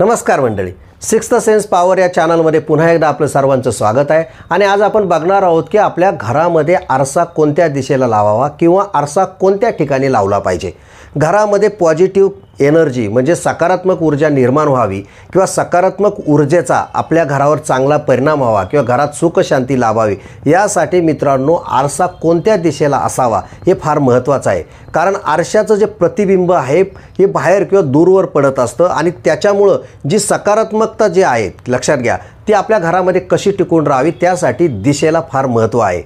नमस्कार मंडळी. Sixth sense power या चॅनलमध्ये पुन्हा एकदा आपलं सर्वांचं स्वागत आहे. आणि आज आपण बघणार आहोत की आपल्या घरामध्ये आरसा कोणत्या दिशेला लावावा किंवा आरसा कोणत्या ठिकाणी लावला पाहिजे. घरामध्ये पॉझिटिव्ह एनर्जी म्हणजे सकारात्मक ऊर्जा निर्माण व्हावी किंवा सकारात्मक ऊर्जेचा आपल्या घरावर चांगला परिणाम व्हावा किंवा घरात सुखशांती लाभावी यासाठी मित्रांनो आरसा कोणत्या दिशेला असावा हे फार महत्त्वाचं आहे. कारण आरशाचं जे प्रतिबिंब आहे हे बाहेर किंवा दूरवर पडत असतं आणि त्याच्यामुळं जी सकारात्मकता जी आहे लक्षात घ्या ती आपल्या घरामध्ये कशी टिकून राहावी त्यासाठी दिशेला फार महत्त्व आहे.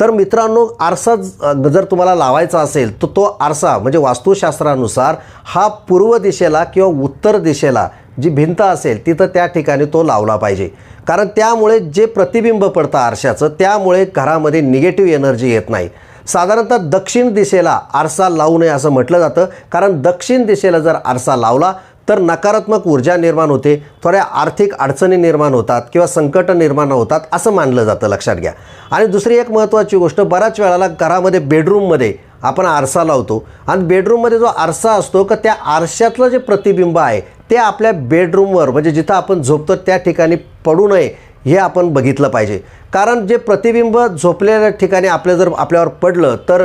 तर मित्रांनो आरसा जर तुम्हाला लावायचा असेल तर तो आरसा म्हणजे वास्तुशास्त्रानुसार हा पूर्व दिशेला किंवा उत्तर दिशेला जी भिंत असेल तिथं त्या ठिकाणी तो लावला पाहिजे. कारण त्यामुळे जे प्रतिबिंब पडतं आरशाचं त्यामुळे घरामध्ये निगेटिव्ह एनर्जी येत नाही. साधारणतः दक्षिण दिशेला आरसा लावू नये असं म्हटलं जातं. कारण दक्षिण दिशेला जर आरसा लावला तर नकारात्मक ऊर्जा निर्माण होते थोड्या आर्थिक अडचणी निर्माण होतात किंवा संकट निर्माण होतात असं मानलं जातं लक्षात घ्या. आणि दुसरी एक महत्त्वाची गोष्ट बऱ्याच वेळाला घरामध्ये बेडरूममध्ये आपण आरसा लावतो. आणि बेडरूममध्ये जो आरसा असतो का त्या आरशातलं जे प्रतिबिंब आहे ते आपल्या बेडरूमवर म्हणजे जिथं आपण झोपतो त्या ठिकाणी पडू नये हे आपण बघितलं पाहिजे. कारण जे प्रतिबिंब झोपलेल्या ठिकाणी आपल्या जर आपल्यावर पडलं तर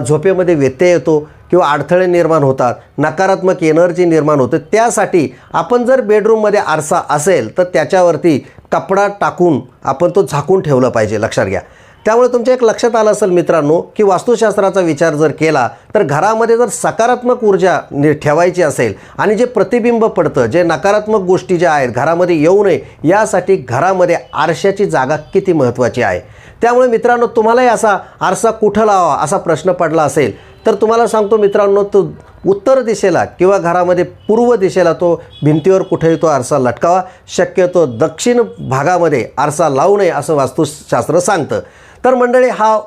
झोपेमध्ये व्यत्यय येतो किंवा अडथळे निर्माण होतात नकारात्मक एनर्जी निर्माण होते त्यासाठी आपण जर बेडरूममध्ये आरसा असेल तर त्याच्यावरती कपडा टाकून आपण तो झाकून ठेवलं पाहिजे लक्षात घ्या. त्यामुळे तुमच्या एक लक्षात आलं असेल मित्रांनो की वास्तुशास्त्राचा विचार जर केला तर घरामध्ये जर सकारात्मक ऊर्जा नि ठेवायची असेल आणि जे प्रतिबिंब पडतं जे नकारात्मक गोष्टी ज्या आहेत घरामध्ये येऊ नये यासाठी घरामध्ये आरशाची जागा किती महत्त्वाची आहे? त्यामुळे मित्रांनो तुम्हालाही असा आरसा कुठं लावा असा प्रश्न पडला असेल तर तुम्हाला सांगतो मित्रांनो तो उत्तर दिशेला किंवा घरामध्ये पूर्व दिशेला तो भिंतीवर कुठेही तो आरसा लटकावा. शक्यतो दक्षिण भागामध्ये आरसा लावू नये असं वास्तुशास्त्र सांगतं. तर मंडळी हा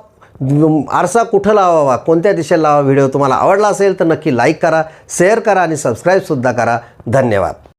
आरसा कुठं लावावा कोणत्या दिशेला लावा व्हिडिओ तुम्हाला आवडला असेल तर नक्की लाईक करा शेअर करा आणि सबस्क्राईबसुद्धा करा. धन्यवाद.